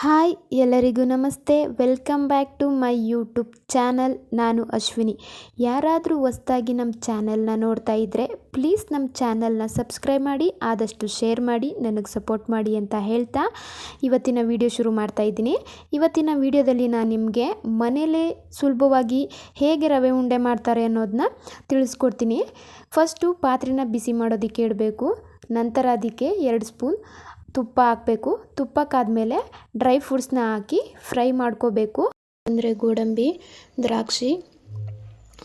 Hi, ಎಲ್ಲರಿಗೂ ನಮಸ್ತೆ. Welcome back to my YouTube channel. ನಾನು ಅಶ್ವಿನಿ. ಯಾರಾದರೂ ಹೊಸ್ದಾಗಿ ನಮ್ಮ ಚಾನಲ್ನ ನೋಡ್ತಾ ಇದ್ದರೆ ಪ್ಲೀಸ್ ನಮ್ಮ ಚಾನಲ್ನ ಸಬ್ಸ್ಕ್ರೈಬ್ ಮಾಡಿ, ಆದಷ್ಟು ಶೇರ್ ಮಾಡಿ, ನನಗೆ ಸಪೋರ್ಟ್ ಮಾಡಿ ಅಂತ ಹೇಳ್ತಾ ಇವತ್ತಿನ ವಿಡಿಯೋ ಶುರು ಮಾಡ್ತಾ ಇದ್ದೀನಿ. ಇವತ್ತಿನ ವಿಡಿಯೋದಲ್ಲಿ ನಾನು ನಿಮಗೆ ಮನೇಲೇ ಸುಲಭವಾಗಿ ಹೇಗೆ ರವೆ ಉಂಡೆ ಮಾಡ್ತಾರೆ ಅನ್ನೋದನ್ನ ತಿಳಿಸ್ಕೊಡ್ತೀನಿ. ಫಸ್ಟು ಪಾತ್ರೆನ ಬಿಸಿ ಮಾಡೋದಕ್ಕೆ ಇಡಬೇಕು. ನಂತರ ಅದಕ್ಕೆ ಎರಡು ಸ್ಪೂನ್ ತುಪ್ಪ ಹಾಕಬೇಕು. ತುಪ್ಪಕ್ಕಾದಮೇಲೆ ಡ್ರೈ ಫ್ರೂಟ್ಸ್ನ ಹಾಕಿ ಫ್ರೈ ಮಾಡ್ಕೋಬೇಕು. ಅಂದರೆ ಗೋಡಂಬಿ, ದ್ರಾಕ್ಷಿ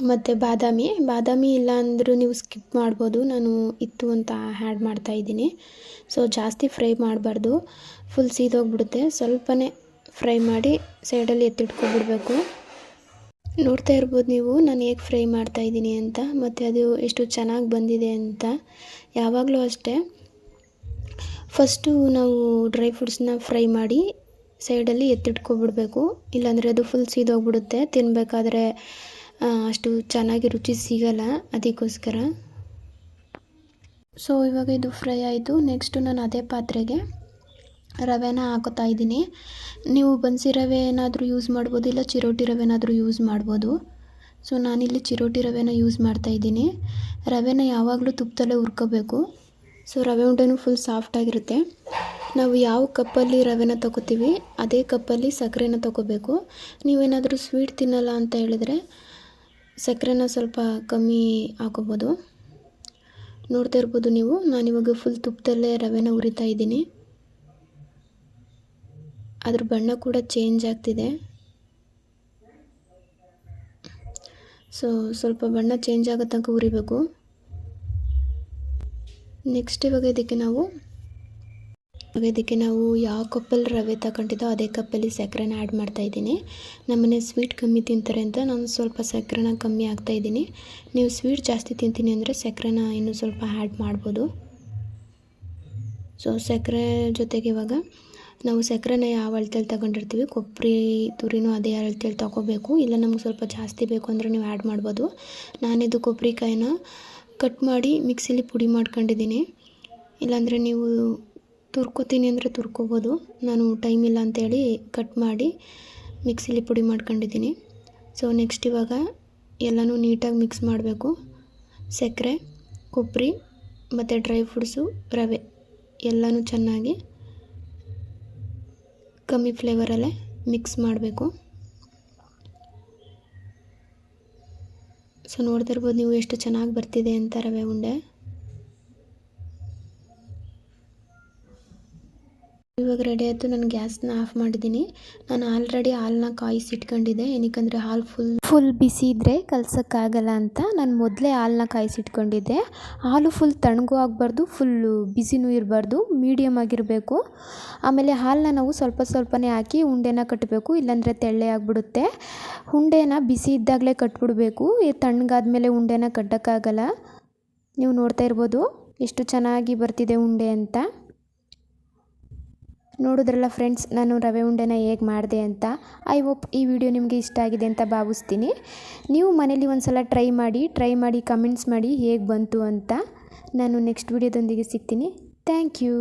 ಮತ್ತು ಬಾದಾಮಿ. ಬಾದಾಮಿ ಇಲ್ಲ ಅಂದರೂ ನೀವು ಸ್ಕಿಪ್ ಮಾಡ್ಬೋದು. ನಾನು ಇತ್ತು ಅಂತ ಆ್ಯಡ್ ಮಾಡ್ತಾ ಇದ್ದೀನಿ. ಸೊ, ಜಾಸ್ತಿ ಫ್ರೈ ಮಾಡಬಾರ್ದು. ಫುಲ್ ಸೀದೋಗ್ಬಿಡುತ್ತೆ. ಸ್ವಲ್ಪನೇ ಫ್ರೈ ಮಾಡಿ ಸೈಡಲ್ಲಿ ಎತ್ತಿಟ್ಕೊಬಿಡ್ಬೇಕು. ನೋಡ್ತಾ ಇರ್ಬೋದು ನೀವು, ನಾನು ಹೇಗೆ ಫ್ರೈ ಮಾಡ್ತಾ ಇದ್ದೀನಿ ಅಂತ. ಮತ್ತು ಅದು ಎಷ್ಟು ಚೆನ್ನಾಗಿ ಬಂದಿದೆ ಅಂತ. ಯಾವಾಗಲೂ ಅಷ್ಟೇ. ಫಸ್ಟು ನಾವು ಡ್ರೈ ಫ್ರೂಟ್ಸ್ನ ಫ್ರೈ ಮಾಡಿ ಸೈಡಲ್ಲಿ ಎತ್ತಿಟ್ಕೊಬಿಡ್ಬೇಕು. ಇಲ್ಲಾಂದರೆ ಅದು ಫುಲ್ ಸೀದೋಗ್ಬಿಡುತ್ತೆ. ತಿನ್ನಬೇಕಾದ್ರೆ ಅಷ್ಟು ಚೆನ್ನಾಗಿ ರುಚಿ ಸಿಗಲ್ಲ ಅದಕ್ಕೋಸ್ಕರ. ಸೊ ಇವಾಗ ಇದು ಫ್ರೈ ಆಯಿತು. ನೆಕ್ಸ್ಟು ನಾನು ಅದೇ ಪಾತ್ರೆಗೆ ರವೆನ ಹಾಕೋತಾ ಇದ್ದೀನಿ. ನೀವು ಬನ್ಸಿ ರವೆ ಏನಾದರೂ ಯೂಸ್ ಮಾಡ್ಬೋದು, ಇಲ್ಲ ಚಿರೋಟಿ ರವೆನಾದರೂ ಯೂಸ್ ಮಾಡ್ಬೋದು. ಸೊ ನಾನಿಲ್ಲಿ ಚಿರೋಟಿ ರವೆನ ಯೂಸ್ ಮಾಡ್ತಾಯಿದ್ದೀನಿ ರವೆನ ಯಾವಾಗಲೂ ತುಪ್ಪದಲ್ಲೇ ಹುರ್ಕೋಬೇಕು. ಸೊ ರವೆ ಉಂಡೆನೂ ಫುಲ್ ಸಾಫ್ಟಾಗಿರುತ್ತೆ ನಾವು ಯಾವ ಕಪ್ಪಲ್ಲಿ ರವೆನ ತಗೋತೀವಿ, ಅದೇ ಕಪ್ಪಲ್ಲಿ ಸಕ್ಕರೆನ ತಗೋಬೇಕು. ನೀವೇನಾದರೂ ಸ್ವೀಟ್ ತಿನ್ನಲ್ಲ ಅಂತ ಹೇಳಿದ್ರೆ ಸಕ್ಕರೆನ ಸ್ವಲ್ಪ ಕಮ್ಮಿ ಹಾಕೋಬೋದು. ನೋಡ್ತಾ ಇರ್ಬೋದು ನೀವು ನಾನಿವಾಗ ಫುಲ್ ತುಪ್ಪದಲ್ಲೇ ರವೆನ ಉರಿತಾ ಇದ್ದೀನಿ. ಅದ್ರ ಬಣ್ಣ ಕೂಡ ಚೇಂಜ್ ಆಗ್ತಿದೆ. ಸೊ ಸ್ವಲ್ಪ ಬಣ್ಣ ಚೇಂಜ್ ಆಗೋ ತನಕ ಹುರಿಬೇಕು. ನೆಕ್ಸ್ಟ್ ಇವಾಗ ಇದಕ್ಕೆ ನಾವು ಇದಕ್ಕೆ ನಾವು ಯಾವ ಕಪ್ಪಲ್ಲಿ ರವೆ ತಗೊಂಡಿದ್ದೋ ಅದೇ ಕಪ್ಪಲ್ಲಿ ಸಕ್ಕರೆನ ಆ್ಯಡ್ ಮಾಡ್ತಾ ಇದ್ದೀನಿ. ನಮ್ಮನೆ ಸ್ವೀಟ್ ಕಮ್ಮಿ ತಿಂತಾರೆ ಅಂತ ನಾನು ಸ್ವಲ್ಪ ಸಕ್ಕರೆನ ಕಮ್ಮಿ ಆಗ್ತಾಯಿದ್ದೀನಿ ನೀವು ಸ್ವೀಟ್ ಜಾಸ್ತಿ ತಿಂತೀನಿ ಅಂದರೆ ಸಕ್ಕರೆನ ಇನ್ನೂ ಸ್ವಲ್ಪ ಆ್ಯಡ್ ಮಾಡ್ಬೋದು. ಸೊ ಸಕ್ಕರೆ ಜೊತೆಗೆ ಇವಾಗ ನಾವು ಸಕ್ಕರೆನ ಯಾವ ಅಳತೆಯಲ್ಲಿ ತಗೊಂಡಿರ್ತೀವಿ, ಕೊಬ್ಬರಿ, ತುರಿನೂ ಅದೇ ಅಳತೆಯಲ್ಲಿ ತೊಗೋಬೇಕು. ಇಲ್ಲ ನಮ್ಗೆ ಸ್ವಲ್ಪ ಜಾಸ್ತಿ ಬೇಕು ಅಂದರೆ ನೀವು ಆ್ಯಡ್ ಮಾಡ್ಬೋದು. ನಾನಿದು ಕೊಬ್ಬರಿಕಾಯಿನ ಕಟ್ ಮಾಡಿ ಮಿಕ್ಸಿಲಿ ಪುಡಿ ಮಾಡ್ಕೊಂಡಿದ್ದೀನಿ. ಇಲ್ಲಾಂದರೆ ನೀವು ತುರ್ಕೋತೀನಿ ಅಂದರೆ ತುರ್ಕೋಬೋದು. ನಾನು ಟೈಮ್ ಇಲ್ಲ ಅಂತೇಳಿ ಕಟ್ ಮಾಡಿ ಮಿಕ್ಸಿಲಿ ಪುಡಿ ಮಾಡ್ಕೊಂಡಿದ್ದೀನಿ. ಸೊ ನೆಕ್ಸ್ಟ್ ಇವಾಗ ಎಲ್ಲನೂ ನೀಟಾಗಿ ಮಿಕ್ಸ್ ಮಾಡಬೇಕು. ಸಕ್ಕರೆ, ಕೊಬ್ಬರಿ ಮತ್ತು ಡ್ರೈ ಫ್ರೂಟ್ಸು ರವೆ ಎಲ್ಲನೂ ಚೆನ್ನಾಗಿ ಕಮ್ಮಿ ಫ್ಲೇವರಲ್ಲೇ ಮಿಕ್ಸ್ ಮಾಡಬೇಕು. ಸೊ ನೋಡ್ತಿರ್ಬೋದು ನೀವು ಎಷ್ಟು ಚೆನ್ನಾಗಿ ಬರ್ತಿದೆ ಅಂತ ರವೆ ಉಂಡೆ. ಇವಾಗ ರೆಡಿ ಆಯಿತು, ನಾನು ಗ್ಯಾಸ್ನ ಆಫ್ ಮಾಡಿದ್ದೀನಿ ನಾನು ಆಲ್ರೆಡಿ ಹಾಲನ್ನ ಕಾಯಿಸಿಟ್ಕೊಂಡಿದ್ದೆ ಏನಕ್ಕಂದರೆ ಹಾಲು ಫುಲ್ ಫುಲ್ ಬಿಸಿ ಇದ್ದರೆ ಕಲ್ಸೋಕ್ಕಾಗಲ್ಲ ಅಂತ ನಾನು ಮೊದಲೇ ಹಾಲನ್ನ ಕಾಯಿಸಿಟ್ಕೊಂಡಿದ್ದೆ ಹಾಲು ಫುಲ್ ತಣ್ಣಗೂ ಆಗಬಾರ್ದು ಫುಲ್ಲು ಬಿಸಿನೂ ಇರಬಾರ್ದು ಮೀಡಿಯಮ್ ಆಗಿರಬೇಕು. ಆಮೇಲೆ ಹಾಲನ್ನ ನಾವು ಸ್ವಲ್ಪ ಸ್ವಲ್ಪನೇ ಹಾಕಿ ಉಂಡೆನ ಕಟ್ಟಬೇಕು ಇಲ್ಲಾಂದರೆ ತೆಳ್ಳೆ ಆಗಿಬಿಡುತ್ತೆ. ಉಂಡೆನ ಬಿಸಿ ಇದ್ದಾಗಲೇ ಕಟ್ಬಿಡಬೇಕು. ತಣ್ಣಗಾದ್ಮೇಲೆ ಉಂಡೆನ ಕಟ್ಟೋಕ್ಕಾಗಲ್ಲ. ನೀವು ನೋಡ್ತಾ ಇರ್ಬೋದು, ಎಷ್ಟು ಚೆನ್ನಾಗಿ ಬರ್ತಿದೆ ಉಂಡೆ ಅಂತ. ನೋಡಿದ್ರಲ್ಲ ಫ್ರೆಂಡ್ಸ್ ನಾನು ರವೆ ಉಂಡೆನ ಹೇಗೆ ಮಾಡಿದೆ ಅಂತ. ಐ ಹೋಪ್ ಈ ವಿಡಿಯೋ ನಿಮಗೆ ಇಷ್ಟ ಆಗಿದೆ ಅಂತ ಭಾವಿಸ್ತೀನಿ. ನೀವು ಮನೇಲಿ ಒಂದು ಸಲ ಟ್ರೈ ಮಾಡಿ ಟ್ರೈ ಮಾಡಿ ಕಮೆಂಟ್ಸ್ ಮಾಡಿ ಹೇಗೆ ಬಂತು ಅಂತ ನಾನು ನೆಕ್ಸ್ಟ್ ವಿಡಿಯೋದೊಂದಿಗೆ ಸಿಗ್ತೀನಿ. Thank you